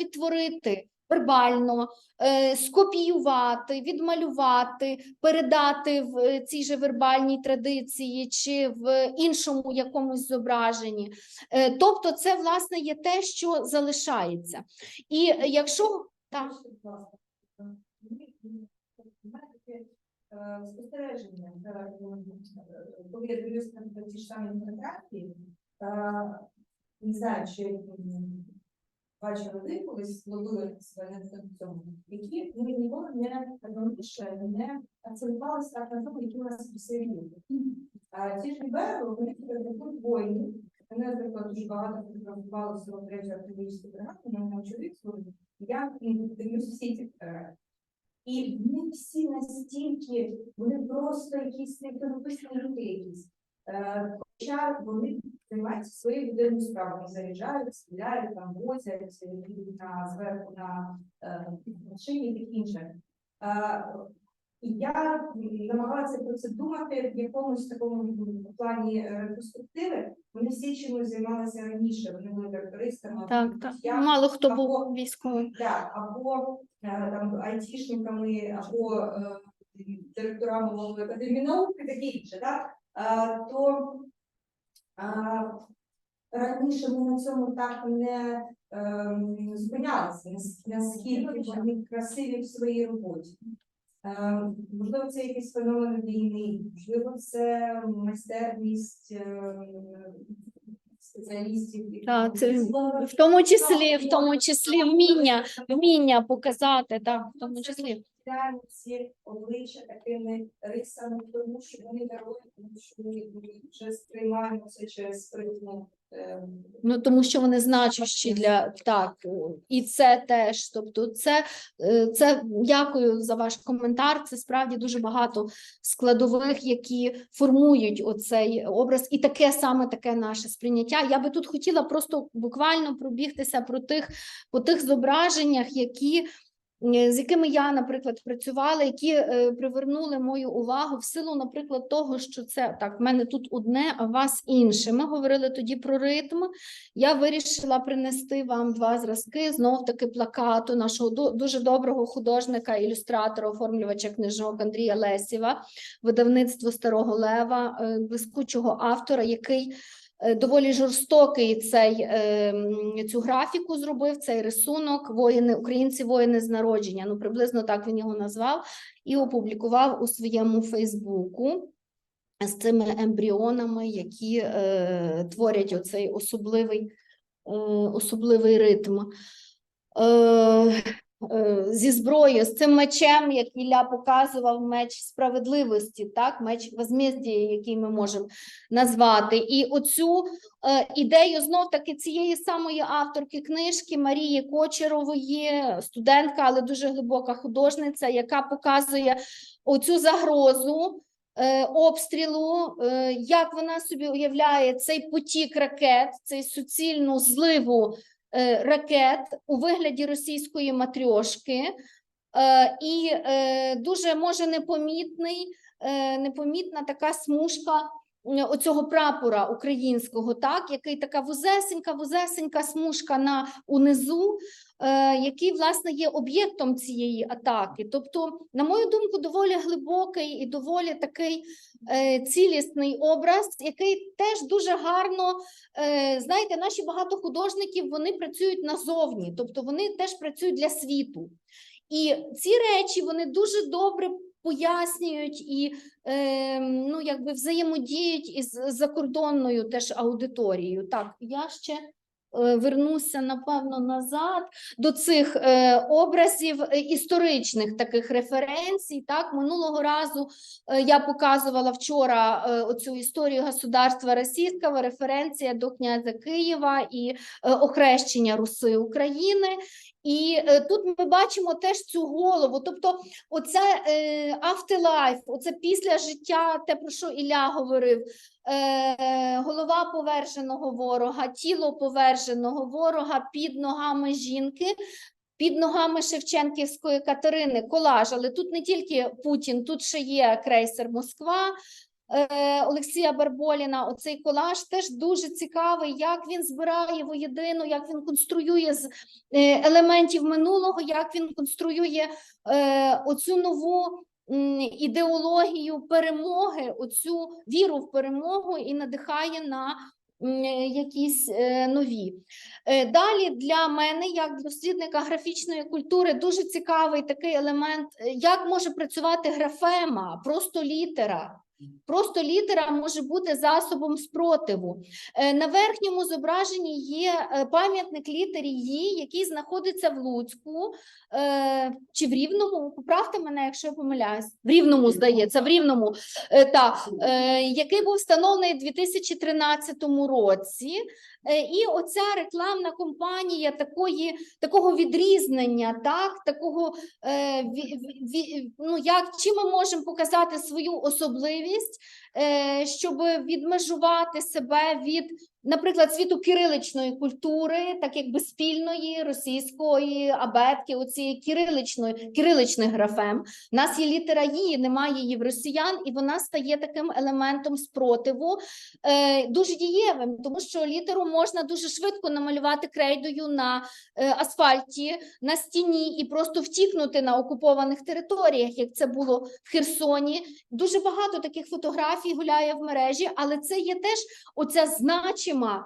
відтворити вербально, е, скопіювати, відмалювати, передати в е, цій же вербальній традиції чи в іншому якомусь зображенні. Е, Тобто, це власне є те, що залишається. І якщо так. Спостереження, коли я дивлюся на ті ж самі фотографії, не знаю, чи м, бачили ви колись ловили себе на цьому, які ми ніколи не раніше не акцентувалися так на тому, які у нас. А ті ж ліберо, вони фотографують воїнів, вони, наприклад, дуже багато фотографували свого третього артилерійського бригади, у мене там чоловік я дивлюсь всі ці фотографії. І вони всі настільки, вони просто якісь непрописні люди якісь. Е, Хоча вони займаються своєю буденною справою, заряджають, стріляють, там возять, на зверху на е, машині і таке інше. Е, і я намагалася про це думати в якомусь такому плані ретроспективи. Вони всі чимось займалися раніше, вони були трактористами. Так, так. Я- Мало хто або- був військовим. Да, або е, там айтішниками, або е, директорами академії наук і таке інше, да? Е, то раніше ми на цьому так не е, зупинялися, наскільки вони красиві в своїй роботі. Е, Можливо, це якийсь феномен війни, можливо, це майстерність е, спеціалістів. Так, це В тому числі, в тому числі вміння, вміння показати, так, в тому числі. Ці обличчя такими рисами, тому що вони дарують, тому що ми вже сприймаємо це через призму. Ем, Ну тому що вони значущі для так, е, і це теж. Тобто, це, е, це дякую за ваш коментар. Це справді дуже багато складових, які формують оцей образ, і таке саме таке наше сприйняття. Я би тут хотіла просто буквально пробігтися про тих по тих зображеннях, які. Е, З якими я, наприклад, працювала, які е, привернули мою увагу в силу, наприклад, того, що це так, в мене тут одне, а вас інше. Ми говорили тоді про ритм. Я вирішила принести вам два зразки знов таки плакату нашого дуже доброго художника, ілюстратора, оформлювача книжок Андрія Лесєва, видавництво Старого Лева, е, блискучого автора, який доволі жорстокий цей е, цю графіку зробив, цей рисунок. Воїни, українці, воїни з народження. Ну приблизно так він його назвав і опублікував у своєму Фейсбуку з цими ембріонами, які е, творять оцей особливий, е, особливий ритм. Е, е, зі зброєю, з цим мечем, як Ілля показував, меч справедливості, так, меч возмездія, який ми можемо назвати. І оцю е, ідею знов таки цієї самої авторки книжки Марії Кочерової, студентка, але дуже глибока художниця, яка показує оцю загрозу е, обстрілу, е, як вона собі уявляє цей потік ракет, цей суцільну зливу е, ракет у вигляді російської матрьошки, е, і е, дуже може непомітний, е, непомітна така смужка оцього прапора українського, так, який така вузесенька, вузесенька смужка на унизу, е, який власне є об'єктом цієї атаки. Тобто, на мою думку, доволі глибокий і доволі такий е, цілісний образ, який теж дуже гарно, е, знаєте, наші багато художників вони працюють назовні, тобто вони теж працюють для світу. І ці речі вони дуже добре пояснюють і е, ну, якби взаємодіють із закордонною теж аудиторією. Так, я ще е, вернуся напевно назад до цих е, образів е, історичних таких референцій. Так, минулого разу е, я показувала вчора е, оцю історію государства російського, референція до князя Києва і е, охрещення Руси України. І е, тут ми бачимо теж цю голову. Тобто, оце е, afterlife, оце після життя, те про що Ілля говорив. Е, голова поверженого ворога, тіло поверженого ворога під ногами жінки, під ногами Шевченківської Катерини, колаж. Але тут не тільки Путін, тут ще є крейсер Москва. Е, Олексія Барболіна. Оцей колаж теж дуже цікавий, як він збирає воєдину, як він конструює з е, елементів минулого, як він конструює е, оцю нову ідеологію перемоги, оцю віру в перемогу і надихає на якісь нові. Далі для мене, як дослідника графічної культури, дуже цікавий такий елемент, як може працювати графема, просто літера. Просто літера може бути засобом спротиву. Е, На верхньому зображенні є е, пам'ятник літері «Ї», який знаходиться в Луцьку е, чи в Рівному. Поправте мене, якщо я помиляюсь. В Рівному, здається, в Рівному. Так, який був встановлений у 2013 році. Е, І оця рекламна кампанія такої, такого відрізнення, так, такого, е, ну, як, чим ми можемо показати свою особливість, е, щоб відмежувати себе від, наприклад, світу кириличної культури, так якби спільної російської абетки, оцієї кириличної, кириличних графем. У нас є літера «Ї», немає її в росіян, і вона стає таким елементом спротиву, е, дуже дієвим, тому що літеру можна дуже швидко намалювати крейдою на е, асфальті, на стіні і просто втікнути на окупованих територіях, як це було в Херсоні. Дуже багато таких фотографій гуляє в мережі, але це є теж оця значима,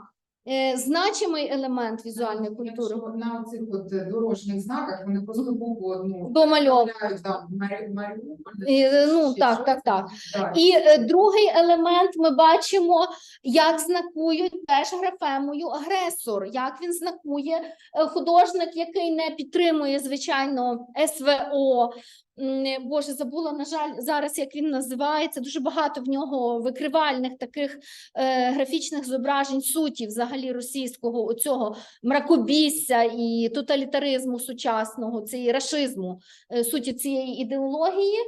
е, значимий елемент візуальної культури. Якщо на цих от е, дорожніх знаках вони просто букву одну Домальовують. вставляють, там Марі- Маріуполь. Е, ну, так, щось так, так. там. І е, другий елемент ми бачимо, як знакують теж графемою агресор, як він знакує е, художник, який не підтримує, звичайно, СВО. Е, Боже, забула, на жаль, зараз як він називається. Дуже багато в нього викривальних таких е, графічних зображень суті взагалі російського оцього мракобісся і тоталітаризму сучасного, цієї рашизму, е, суті цієї ідеології.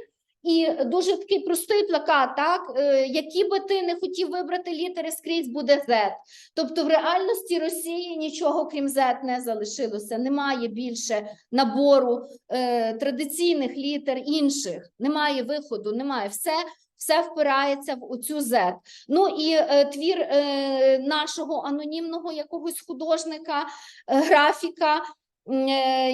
І дуже такий простий плакат, так е, які би ти не хотів вибрати літери, скрізь буде Z. Тобто в реальності Росії нічого крім Z не залишилося. Немає більше набору е, традиційних літер інших. Немає виходу, немає все. Все впирається в оцю Z. Ну і е, твір е, нашого анонімного якогось художника, е, графіка,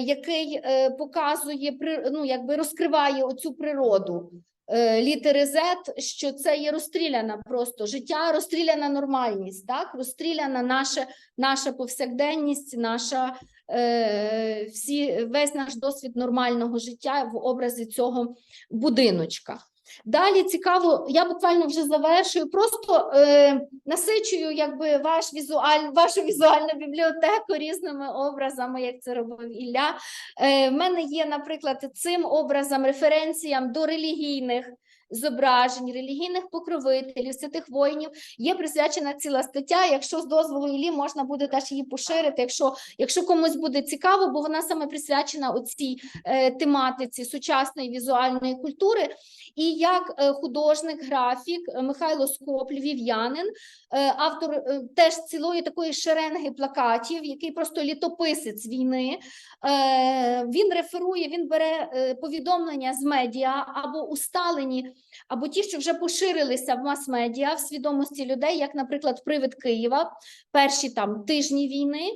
який е, показує ну, якби розкриває оцю природу е, літери Z, що це є розстріляна просто життя, розстріляна нормальність, так? розстріляна наша, наша повсякденність, наша е, всі, весь наш досвід нормального життя в образі цього будиночка. Далі цікаво, я буквально вже завершую. Просто е, насичую якби ваш візуаль, вашу візуальну бібліотеку різними образами, як це робив Ілля. Е, в мене є, наприклад, цим образом референціям до релігійних зображень, релігійних покровителів, святих воїнів. Є присвячена ціла стаття. Якщо з дозволу Іллі можна буде теж її поширити, якщо, якщо комусь буде цікаво, бо вона саме присвячена оцій е, тематиці сучасної візуальної культури. І як е, художник, графік е, Михайло Скоп, львів'янин, е, автор е, теж цілої такої шеренги плакатів, який просто літописець війни. Е, Він реферує, він бере е, повідомлення з медіа або усталені, або ті, що вже поширилися в мас-медіа в свідомості людей, як, наприклад, привид Києва, перші там тижні війни.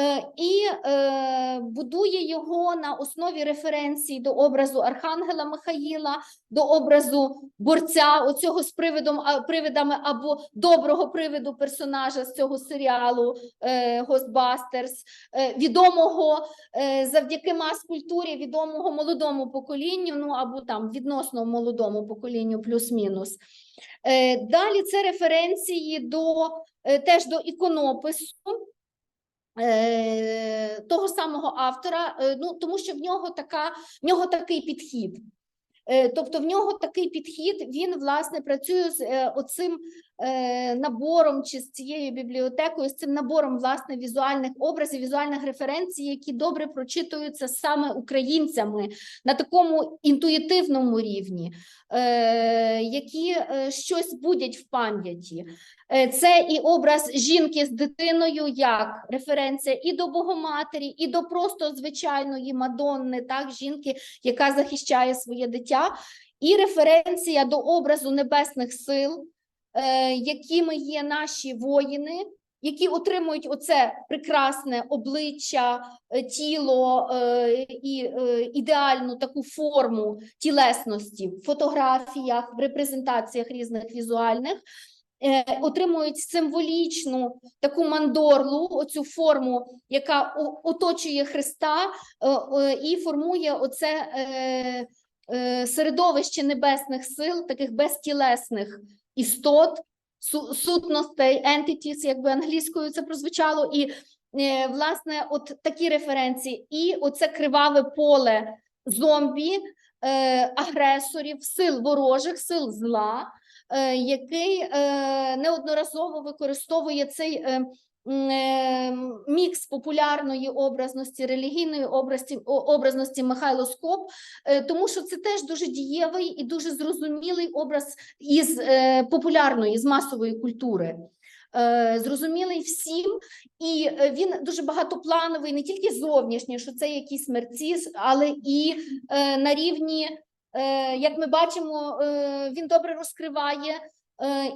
Е, І е, будує його на основі референцій до образу Архангела Михаїла, до образу борця, оцього з привидом, привидами або доброго привиду персонажа з цього серіалу Ghostbusters, е, відомого завдяки мас-культурі, відомого молодому поколінню, ну або там відносно молодому поколінню, плюс-мінус. Далі це референції до теж до іконопису. Е, Того самого автора, е, ну тому що в нього така в нього такий підхід. Е, Тобто в нього такий підхід, він власне працює з оцим набором чи з цією бібліотекою, з цим набором власне візуальних образів, візуальних референцій, які добре прочитуються саме українцями на такому інтуїтивному рівні, е, які е, щось будять в пам'яті. Е, Це і образ жінки з дитиною, як референція і до Богоматері, і до просто звичайної Мадонни, так, жінки, яка захищає своє дитя. і референція до образу небесних сил, е, якими є наші воїни, які отримують оце прекрасне обличчя, е, тіло е, і е, ідеальну таку форму тілесності в фотографіях, в репрезентаціях різних візуальних. е, Отримують символічну таку мандорлу, оцю форму, яка оточує Христа е, е, і формує оце е, е, середовище небесних сил, таких безтілесних істот, су- сутностей, entities, якби англійською це прозвучало, і е, власне, от такі референції, і оце криваве поле зомбі, е, агресорів, сил ворожих, сил зла, е, який неодноразово використовує цей. Е, м, е, Мікс популярної образності, релігійної образності, образності Михайло Скоп, е, тому що це теж дуже дієвий і дуже зрозумілий образ із е, популярної, з масової культури. Е, Зрозумілий всім, і він дуже багатоплановий, не тільки зовнішній, що це якісь мерці, але і на рівні, як ми бачимо, він добре розкриває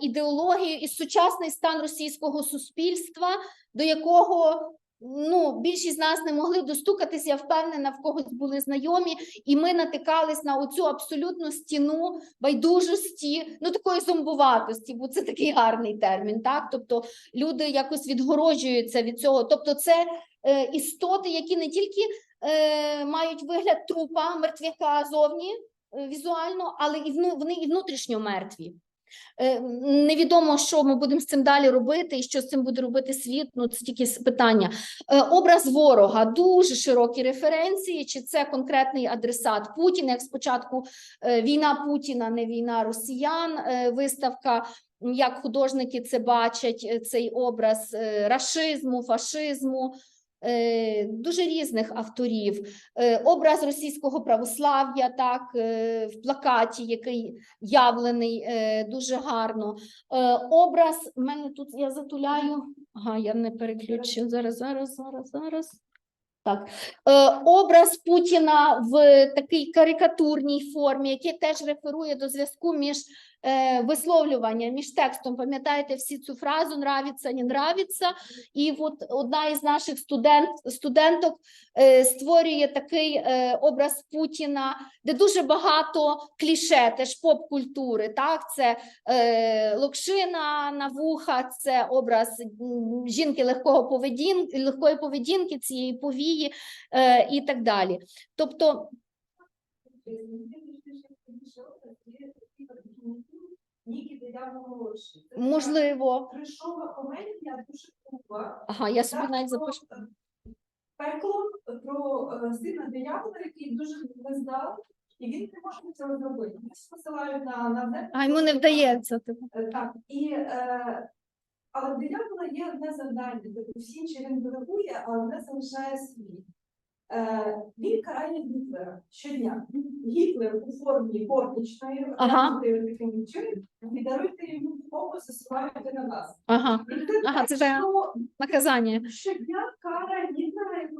ідеологію і сучасний стан російського суспільства, до якого ну, більшість з нас не могли достукатись, я впевнена, в когось були знайомі, і ми натикались на оцю абсолютну стіну байдужості, ну такої зомбуватості, бо це такий гарний термін. Так, тобто люди якось відгороджуються від цього. Тобто, це е, істоти, які не тільки е, мають вигляд трупа, мертвяка зовні е, візуально, але і вони і внутрішньо мертві. Е, Невідомо, що ми будемо з цим далі робити, і що з цим буде робити світ. Ну це тільки питання. Е, Образ ворога дуже широкі референції. Чи це конкретний адресат Путін? Як спочатку е, війна Путіна, не війна росіян. Виставка, як художники це бачать, цей образ рашизму, фашизму. Е, Дуже різних авторів, Е, образ російського православ'я, так е, в плакаті, який явлений дуже гарно. Образ мене тут я затуляю. Ага, я не переключу. Зараз, зараз, зараз, зараз. Так, е, образ Путіна в такій карикатурній формі, який теж реферує до зв'язку між е, висловлюванням, між текстом. Пам'ятаєте всі цю фразу нравиться, не нравиться. І от одна із наших студент, студенток е, створює такий е, образ Путіна, де дуже багато кліше, теж поп-культури. Так, це локшина на вуха, це образ жінки легкого поведін, легкої поведінки, цієї повії і так далі. Тобто, Нікі Диявол молодший. Можливо, Кришова комедія дуже груба. ага, я собі навіть запишу. е, Пекло про е, сина диявола, який дуже визнав, і він не може цього зробити. Вони посилають на, на землю. А йому не вдається. типу. Е, Так, і, е, але в диявола є одне завдання, тобто всі інші він делегує, а одне залишає свій. Е, він карає Гітлера щодня. Гітлер у формі горничної, Ага. таким чином, і даруйте йому фокус, засилаєте на нас. Ага, І це Ага, це так. що наказання. щодня кара Гітлера. І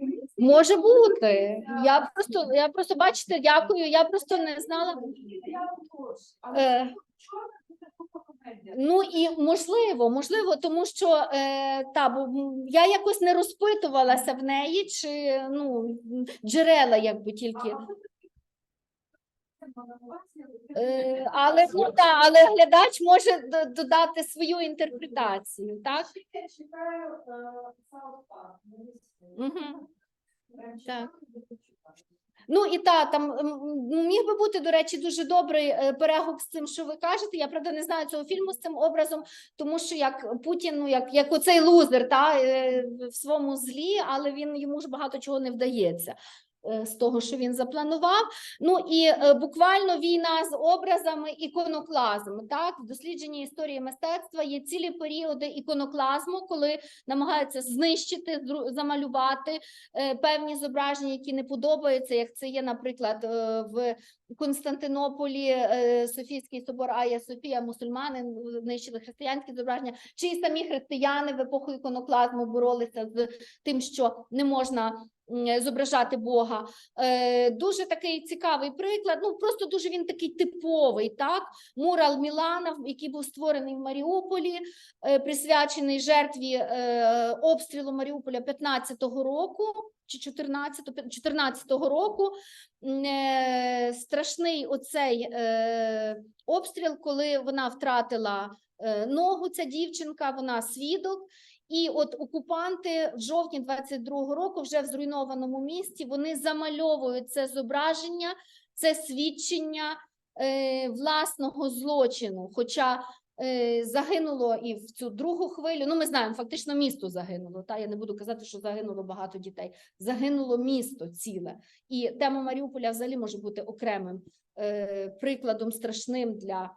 мені це Може бути. Я просто, я просто бачите, дякую. Я просто не знала. Але Е, чорна. Ну і можливо, можливо, тому що е, та бо я якось не розпитувалася в неї, чи ну джерела, якби тільки. Е, але ну, та, але глядач може додати свою інтерпретацію, так? Я читаю е. Прям Так. Ну і та там міг би бути, до речі, дуже добрий е, перегук з цим, що ви кажете. Я правда не знаю цього фільму з цим образом, тому що як Путін, ну як, як оцей лузер, та е, в своєму злі, але він йому ж багато чого не вдається. Е, З того, що він запланував, ну і е, буквально війна з образами, іконоклазм. Так, в дослідженні історії мистецтва є цілі періоди іконоклазму, коли намагаються знищити, замалювати е, певні зображення, які не подобаються, як це є, наприклад, в Константинополі Софійський собор Ая Софія, мусульмани знищили християнські зображення, чи й самі християни в епоху іконоклазму боролися з тим, що не можна зображати Бога. Е, Дуже такий цікавий приклад. Ну просто дуже він такий типовий. Так, мурал Мілана, який був створений в Маріуполі, е, присвячений жертві е, обстрілу Маріуполя 15-го року чи 14 14-го року. Страшний оцей обстріл, коли вона втратила ногу, ця дівчинка, вона свідок. І от окупанти в жовтні 22-го року, вже в зруйнованому місті, вони замальовують це зображення, це свідчення е, власного злочину. Хоча е, загинуло і в цю другу хвилю. Ну, ми знаємо, фактично місто загинуло. Та я не буду казати, що загинуло багато дітей. Загинуло місто ціле. І тема Маріуполя взагалі може бути окремим е, прикладом страшним для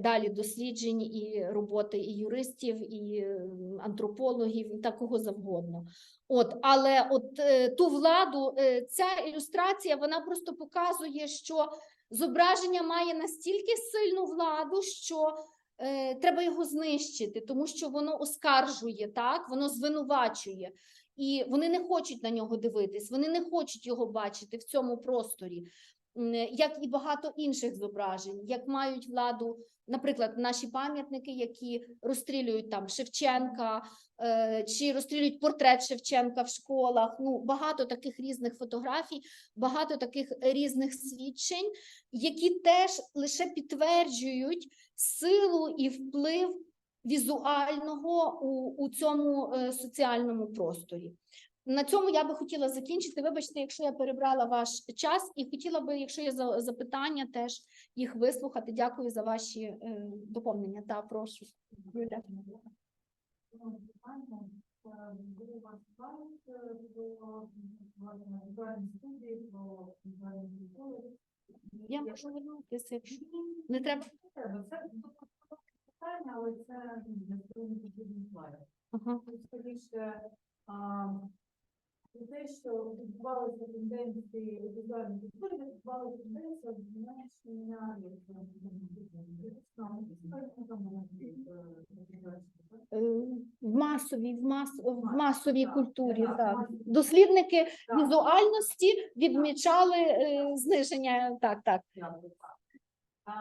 далі досліджень і роботи і юристів, і е, антропологів, і такого завгодно. От, але от е, ту владу, е, ця ілюстрація, вона просто показує, що зображення має настільки сильну владу, що е, треба його знищити, тому що воно оскаржує, так, воно звинувачує. І вони не хочуть на нього дивитись, вони не хочуть його бачити в цьому просторі, як і багато інших зображень, як мають владу, наприклад, наші пам'ятники, які розстрілюють там Шевченка, е, чи розстрілюють портрет Шевченка в школах. Ну, багато таких різних фотографій, багато таких різних свідчень, які теж лише підтверджують силу і вплив візуального у, у цьому е, соціальному просторі. На цьому я би хотіла закінчити. Вибачте, якщо я перебрала ваш час, і хотіла би, якщо є за- запитання, теж їх вислухати. Дякую за ваші е, доповнення. Та прошу. Я можу вернутися, якщо не треба. Це питання, але це не знаю. Ага. Скоріше про те, що відбувалися тенденції у візуальній культурі, відбувалася тенденція зменшення Е, В масовій, в, мас, в масовій культурі. так, Так. Дослідники візуальності відмічали е, зниження. Так, так. А,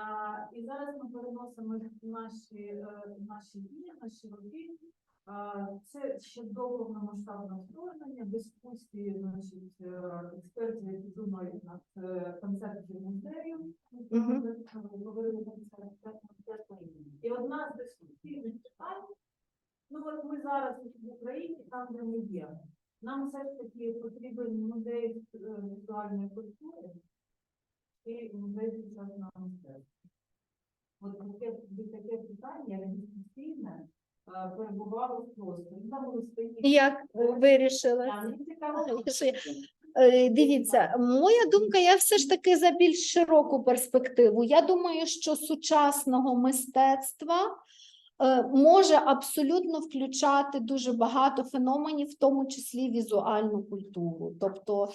і зараз ми переносимо наші, е, наші дії, наші роки. Це ще до повномасштабного вторгнення, дискусії значить, е, експертів, які думають над е, концепцією музею. Говорили це. І одна з дискусійних питань, ну от ми зараз в Україні, там, де ми є, нам все ж таки потрібен музей е, візуальної культури і музей сучасного мистецтва. От таке, таке питання дискусійне е, перебувало в просторі. Як е, я- Е, Дивіться, моя думка, я все ж таки за більш широку перспективу. Я думаю, що сучасного мистецтва може абсолютно включати дуже багато феноменів, в тому числі візуальну культуру. Тобто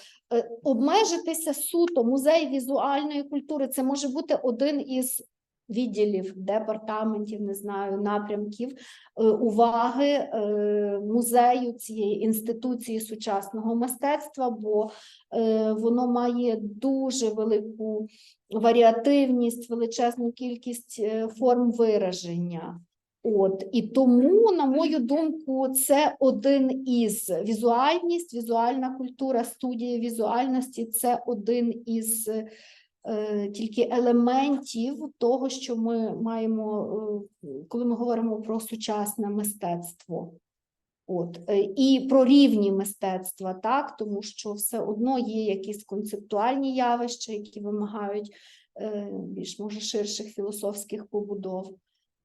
обмежитися суто музей візуальної культури це може бути один із відділів, департаментів, не знаю, напрямків е, уваги е, музею цієї інституції сучасного мистецтва, бо е, воно має дуже велику варіативність, величезну кількість форм вираження. От і тому, на мою думку, це один із візуальність, візуальна культура, студія візуальності це один із тільки елементів того, що ми маємо, е, коли ми говоримо про сучасне мистецтво. От е, і про рівні мистецтва, так тому що все одно є якісь концептуальні явища, які вимагають е, більш може ширших філософських побудов.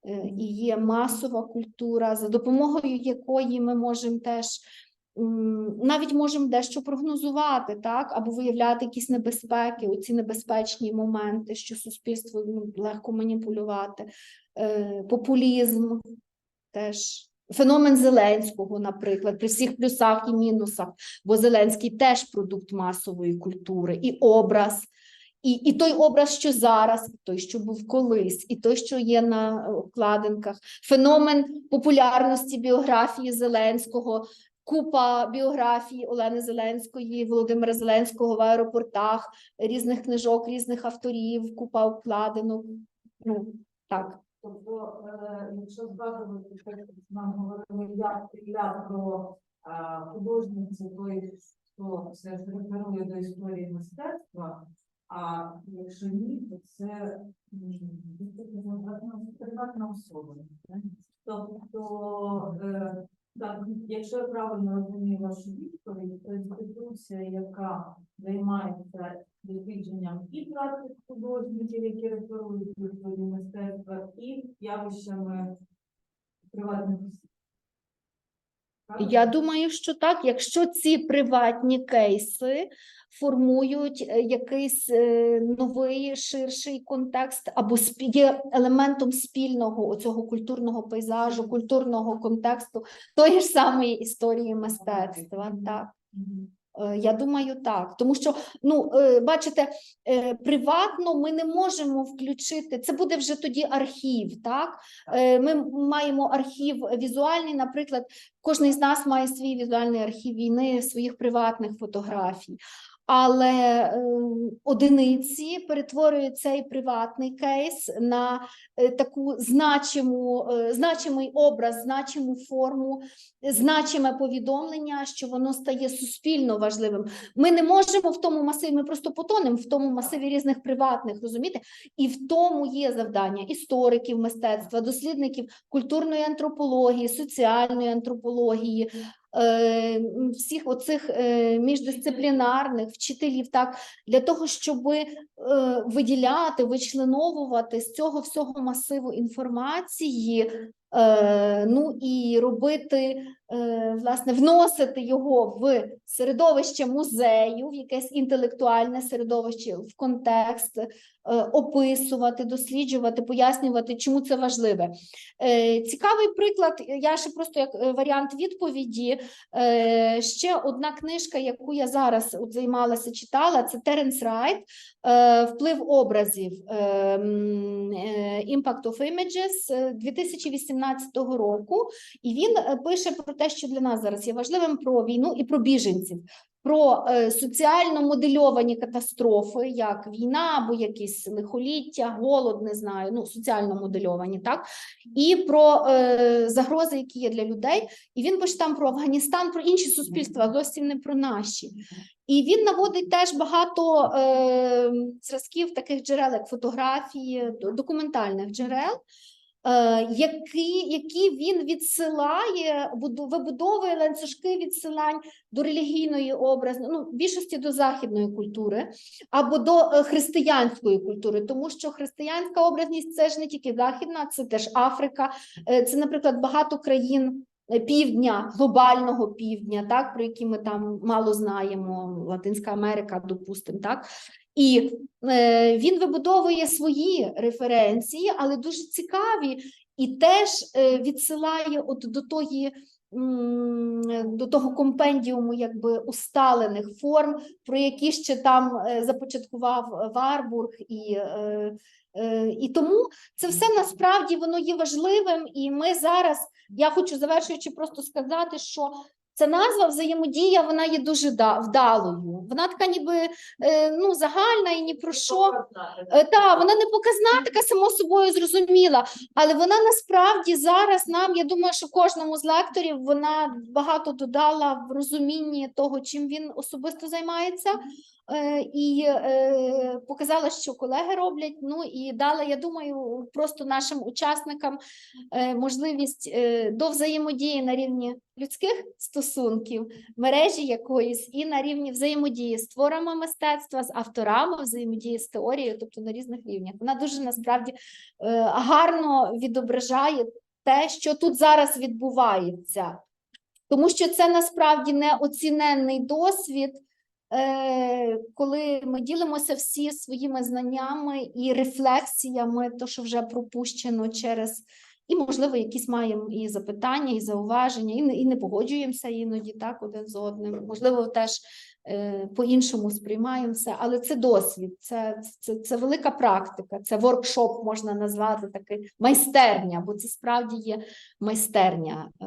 Е, І є масова культура, за допомогою якої ми можемо теж навіть можемо дещо прогнозувати, так, або виявляти якісь небезпеки, оці небезпечні моменти, що суспільство ну, легко маніпулювати, Е, популізм теж. Феномен Зеленського, наприклад, при всіх плюсах і мінусах, бо Зеленський теж продукт масової культури, і образ, і, і той образ, що зараз, і той, що був колись, і той, що є на обкладинках, феномен популярності біографії Зеленського, купа біографій Олени Зеленської, Володимира Зеленського в аеропортах, різних книжок, різних авторів, купа обкладинок. Ну, так. Тобто, е, якщо згадувати, те, що нам говорили я я про е, художницю, той, хто все ж реферує до історії мистецтва, а якщо ні, то це приватна- особа. Тобто, якщо я правильно розумію вашу відповідь, то інституція, яка займається дослідженням і практик художників, які реферують свої мистецтва, і явищами приватних осіб. Я думаю, що так. Якщо ці приватні кейси формують е, якийсь е, новий ширший контекст або є елементом спільного оцього культурного пейзажу, культурного контексту тої ж самої історії мистецтва. Так. Е, Я думаю, так, тому що ну бачите, приватно ми не можемо включити. Це буде вже тоді архів. Так ми маємо архів візуальний. Наприклад, кожен з нас має свій візуальний архів війни, своїх приватних фотографій. Але е, одиниці перетворюють цей приватний кейс на е, таку значиму, е, значимий образ, значиму форму, значиме повідомлення, що воно стає суспільно важливим. Ми не можемо в тому масиві, ми просто потонемо в тому масиві різних приватних, розумієте? І в тому є завдання істориків мистецтва, дослідників культурної антропології, соціальної антропології. Е, Всіх оцих е, міждисциплінарних вчителів, так для того, щоб виділяти, вичленовувати з цього всього масиву інформації, е, ну і робити е, власне вносити його в середовище музею, в якесь інтелектуальне середовище, в контекст, е, описувати, досліджувати, пояснювати, чому це важливе. Е, Цікавий приклад, я ще просто як е, варіант відповіді. е, Ще одна книжка, яку я зараз от займалася, читала, це Теренс Райт е, Вплив образів е, е, Impact of Images е, 2018 року. І він е, пише про те, що для нас зараз є важливим про війну і про біженців, про е, соціально модельовані катастрофи, як війна або якісь лихоліття, голод, не знаю, ну соціально модельовані, так і про е, загрози, які є для людей. І він пише там про Афганістан, про інші суспільства, зовсім не про наші. І він наводить теж багато е, зразків таких джерел, як фотографії, документальних джерел, які, які він відсилає, вибудовує ланцюжки відсилань до релігійної образу, ну, більшості до західної культури або до е, християнської культури, тому що християнська образність це ж не тільки західна, це теж Африка, е, це, наприклад, багато країн е, півдня, глобального півдня, так, про які ми там мало знаємо, Латинська Америка, допустимо, так. І е, він вибудовує свої референції, але дуже цікаві, і теж е, відсилає от до тої. До того компендіуму якби усталених форм, про які ще там е, започаткував Варбург, і, е, е, і тому це все насправді воно є важливим. І ми зараз я хочу завершуючи просто сказати, що ця назва взаємодія вона є дуже вдалою. Вона така, ніби е, ну загальна і ні про що. Е, Та вона не показна, така само собою зрозуміла, але вона насправді зараз нам, я думаю, що кожному з лекторів вона багато додала в розумінні того, чим він особисто займається, і е, показала, що колеги роблять. Ну і дала, я думаю, просто нашим учасникам е, можливість е, до взаємодії на рівні людських стосунків, мережі якоїсь, і на рівні взаємодії з творами мистецтва, з авторами, взаємодії з теорією, тобто на різних рівнях. Вона дуже насправді е, гарно відображає те, що тут зараз відбувається. Тому що це насправді неоціненний досвід, е, коли ми ділимося всі своїми знаннями і рефлексіями, то, що вже пропущено через, і, можливо, якісь маємо і запитання, і зауваження, і не, і не погоджуємося іноді так один з одним. Можливо, теж е, по-іншому сприймаємо все, але це досвід, це, це, це велика практика, це воркшоп можна назвати такий майстерня, бо це справді є майстерня. е,